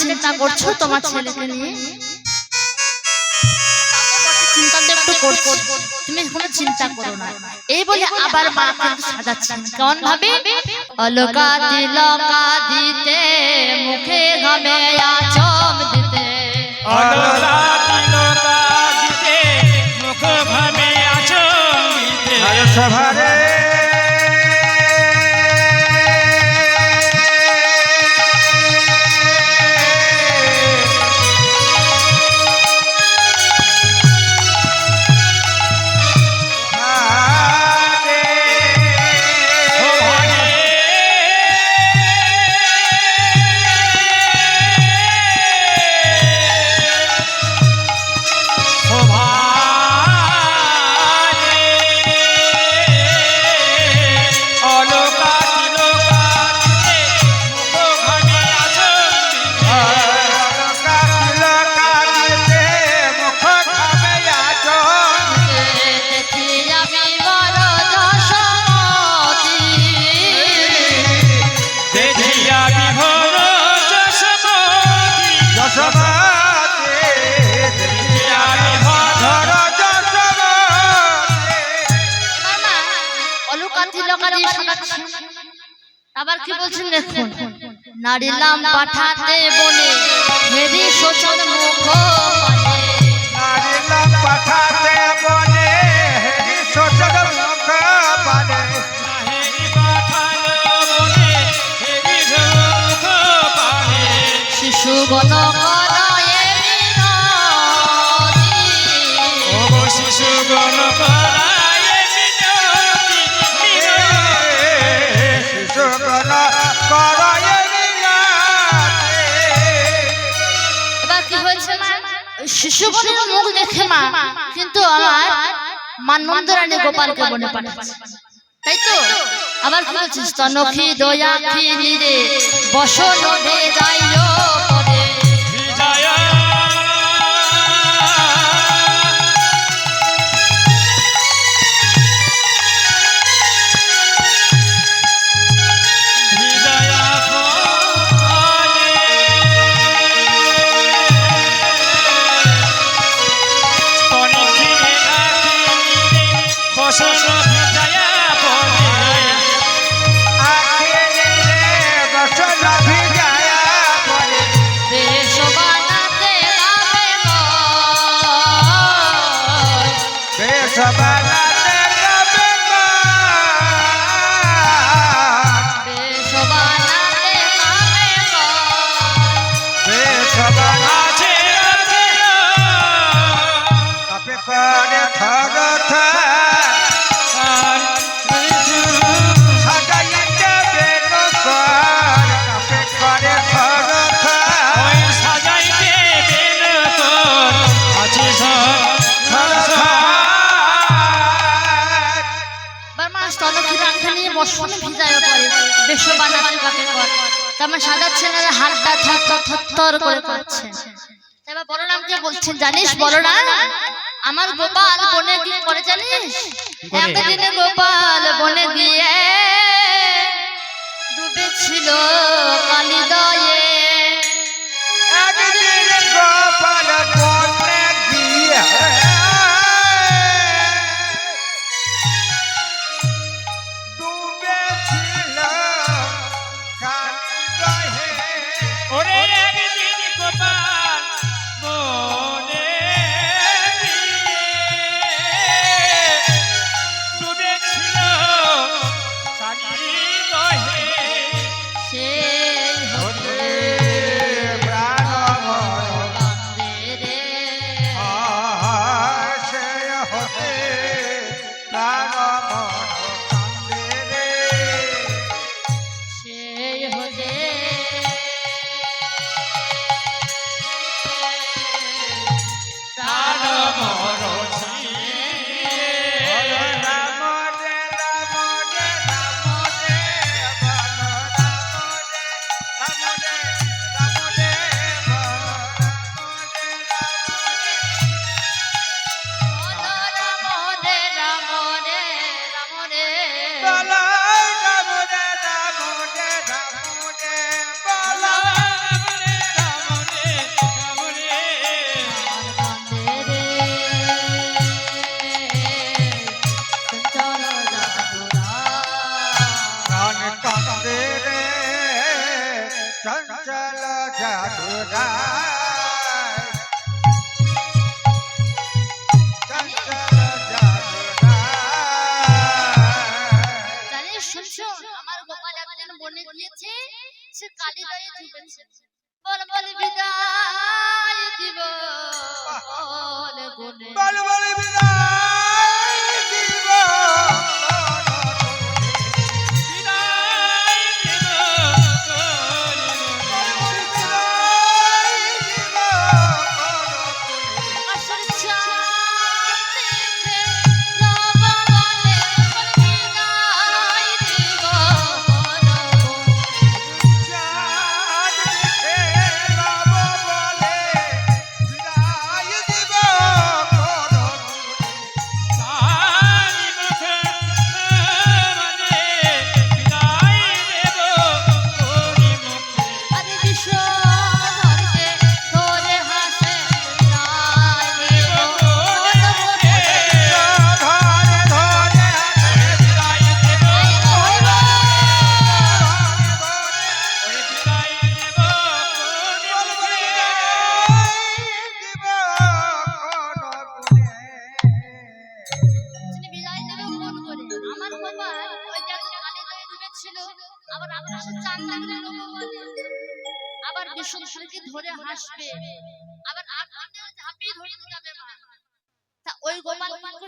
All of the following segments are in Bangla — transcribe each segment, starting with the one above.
চিন্তা করছ তোমার ছেলেকে নিয়ে? চিন্তা তো একটু করছ। তুমি কোনো চিন্তা করো না। এই বলে আবার মা কিন্তু সাজাচ্ছেন কেমন ভাবে? অলকা তিলকা দিতে মুখে ঘামে আচম দিতে। অলকা তিলকা দিতে মুখ ভামে আচম্বিতে সভারে বলছেন দেখুন নারিলাম পাঠাতে বলে হেরি শোষণ মুখ নারিলাম পাঠাতে বলে হেরি মুখ পানে পানে শিশু গণ ওই মুখ দেখে মা কিন্তু আমার মানমন্দরানী গোপালকে বনে পাঠাচ্ছে তাই তো আবার কি বলছিস তনখি দয়াখি নিরে, বসন যাইও তেমন সাজাচ্ছেন আর হাতটা থর থর থর থর করে এবার বলরামকে বলছেন জানিস বলরাম আমার গোপাল বনে কি করে জানিস? একদিনে গোপাল বনে গিয়ে ডুবেছিল কালিদয়ে। একদিন গোপাল বনে গিয়ে হতে ঝুঁকেছে কালী গায়ে বল বল বিদায় দিব বল বল বিদায়।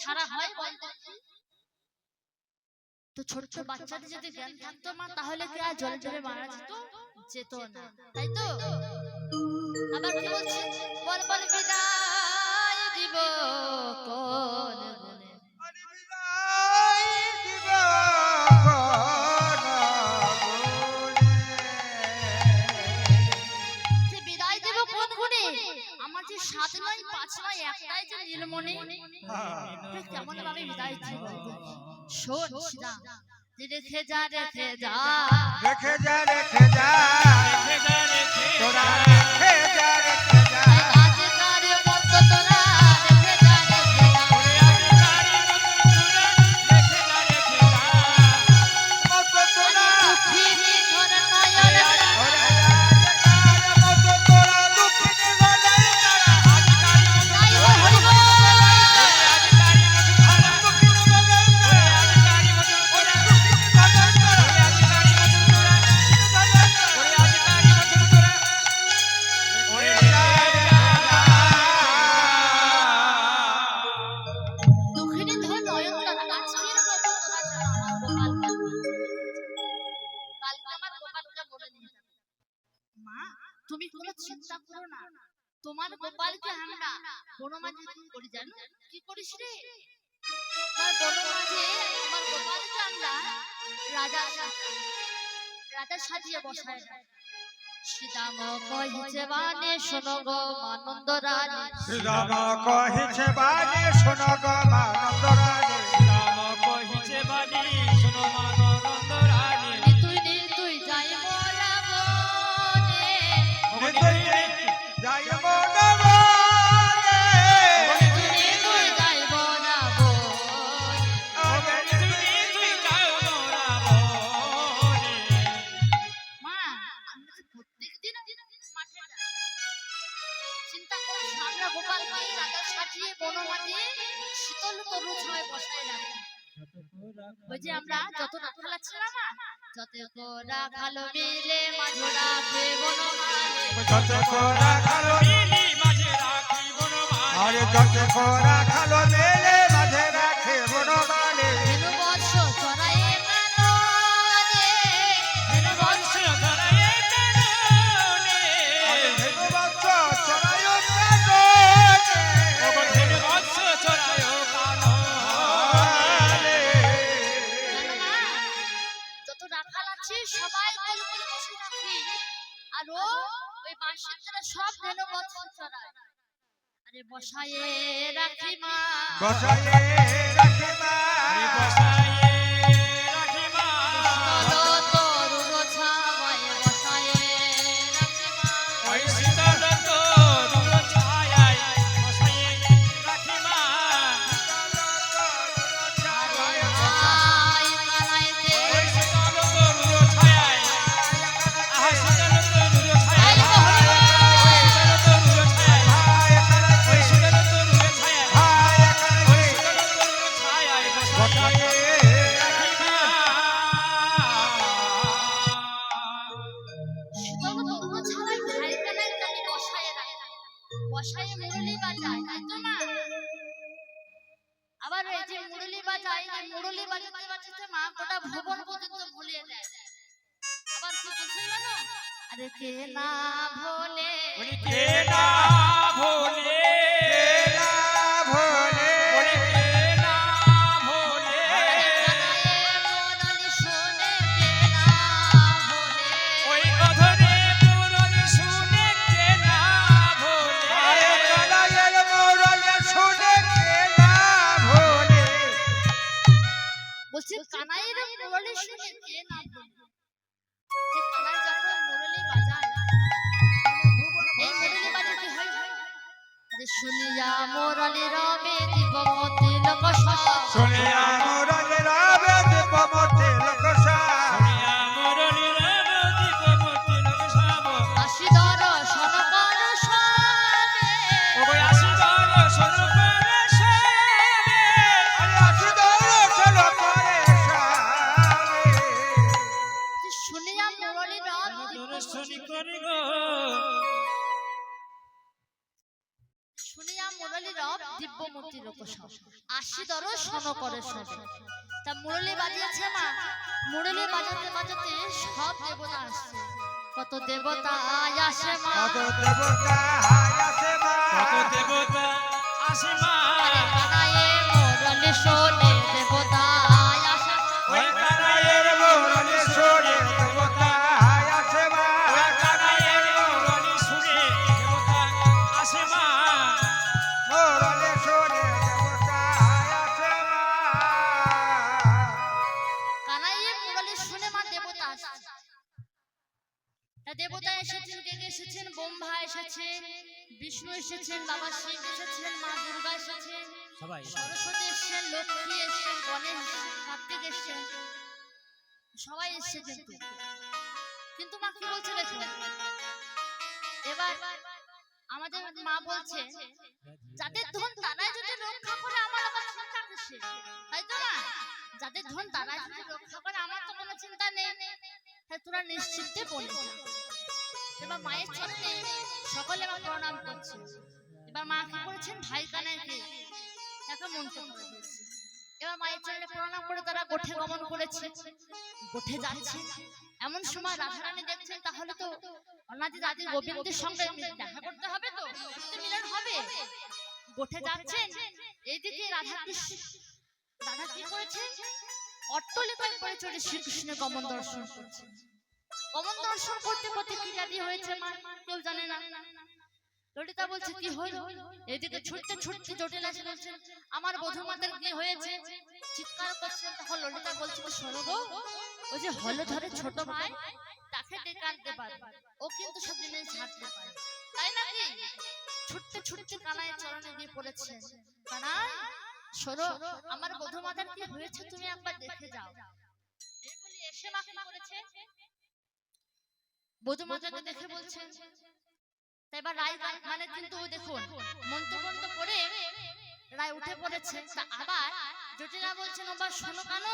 ছাড়া হয় বল তো ছোট ছোট বাচ্চাদের যদি জ্ঞান থাকতো মা তাহলে কি আর জলে জলে মারা যেত? যেত? না। তাই তো? আবার কি বলছে বল বল বিদায় দিব কোন সাত নয় পাঁচ নয় একটাই যে নীলমণি। হ্যাঁ। কেমন ভাবে বিদায় ছিল। হ্যাঁ, হ্যাঁ, শোন সীতা রেখে যা। রেখে যা রেখে যা। রেখে যা রেখে যা। রেখে যা রেখে যা। রেখে যা রেখে যা। রেখে যা তোমার গোপাল গোপালকে আমরা বনমাঝে তুমি করি জানো? কি করিস রে? তোমার বনমাঝে তোমার গোপাল গোপালকে আমরা রাজা রাজা সাজিয়ে বসায় না। শ্রীরাম কহিছে বানে শোনো গো আনন্দ রানী। শ্রীরাম কহিছে বানে শোনো গো আনন্দ রানী। শ্রীরাম কহিছে বানে রাখালো মিলে মাঝরা দেব যত রাখালো মিলে মাঝরা দেব আরে যত রাখালো মিলে দর্শন করে সবে তা মুরলি বাজিয়েছে মা। মুরলি বাজাতে বাজাতে সব দেবতা আসছে। কত দেবতা আসে মা। কত দেবতা আসে মা। কত দেবতা আসে মা। বানায়ে মুরলি শোনে দেবতা এসেছেন ব্রহ্মা এসেছেন বিষ্ণু এসেছেন বাবা শিব এসেছেন মা দুর্গা এসেছেন সবাই। সরস্বতী এসেছেন লক্ষ্মী এসেছেন গণেশ কার্তিক এসেছেন। সবাই এসছে কিন্তু। কিন্তু মা কি বলছে দেখুন? এবার আমাদের মা বলছে যাদের ধন তারাই যদি রক্ষা করে আমার আবার চিন্তা কিসে তাই তো না যাদের ধন তারাই যদি রক্ষা করে আমার তো কোনো চিন্তা নেই। তোরা নিশ্চিন্তে বলে। এবার মায়ের চরণে সকলে প্রণাম করছে। এবার মা কি করেছেন? ভাই কানাইকে মন্ত্র করে এবার মায়ের চরণে প্রণাম করে তারা গোঠে গমন করেছে। গোঠে যাচ্ছে। এমন সময় রাধারানী দেখছেন, তাহলে তো অনাদি দাদি গোবিন্দের সঙ্গে দেখা করতে হবে তো? মিলন হবে। গোঠে যাচ্ছেন। এইদিকে রাধা কৃষ্ণ রাধা কি করেছে অট্টলিকায় করে চলে শ্রীকৃষ্ণের গমন দর্শন করছে গমন দর্শন করতে করতে কি জাতি হয়েছে মা? কেউ জানে না। ললিতা বলছে, কি হইল এদিকে ছুটতে ছুটতে জটিল এসে বলছেন আমার বধূ মাতার কি হয়েছে। চিৎকার করছেন তখন ললিতা বলছে শোনো গো, ওই যে হলধরে ছোট ভাই, তাকে ডেকে আনতে পারবে ও কিন্তু সব জিনিস ছাড়তে পারে তাই নাকি? ছুটতে ছুটতে কানায় চরণে গিয়ে পড়েছে। কানাই সরো আমার বধূ মাতার কি হয়েছে, তুমি একবার দেখে যাও। এসে মাকে করেছে। বধূ মাতাকে দেখে বলছে তা এবার রায় মানে কিন্তু ওই দেখুন মন্ত্রবন্ধ করে রায় উঠে পড়েছে। তা আবার জটিলা বলছেন আবার শোনো কেন?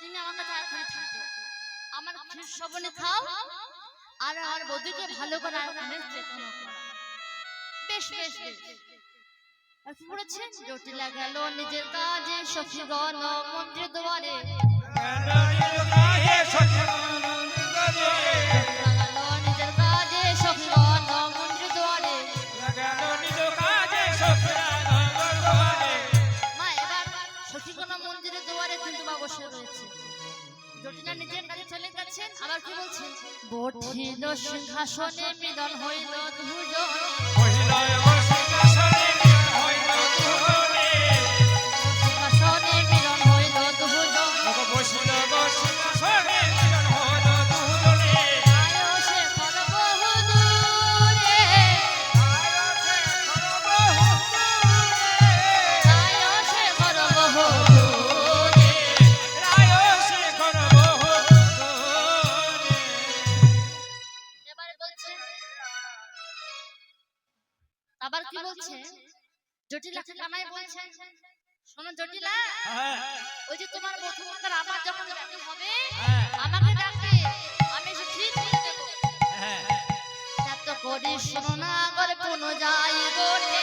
তুমি আমার কাছে এখনই থাকো। আমার ক্ষীর সবনে খাও আর আমার বধূকে ভালো করে আর বেশ বেশ বেশ। আর করেছে জটিলা গেল নিজের কাজে সখীগণ মন্ত্রী দুয়ারে। জটিলা বসে রয়েছে। জটিলা নিজের কাজে চলে গেছেন আবার কি বলছেন? বঠিল সিংহাসনে মিলন হইল দুজন সিংহাসনে কানাই বলছে শোনো জটিলা ওই যে তোমার বধুমাতার আমার যখন দেখা হবে আমাকে ডাকবে আমি এসে ঠিক করে দেবো। এত করি শোনো না করে পুনো যাই গোঠে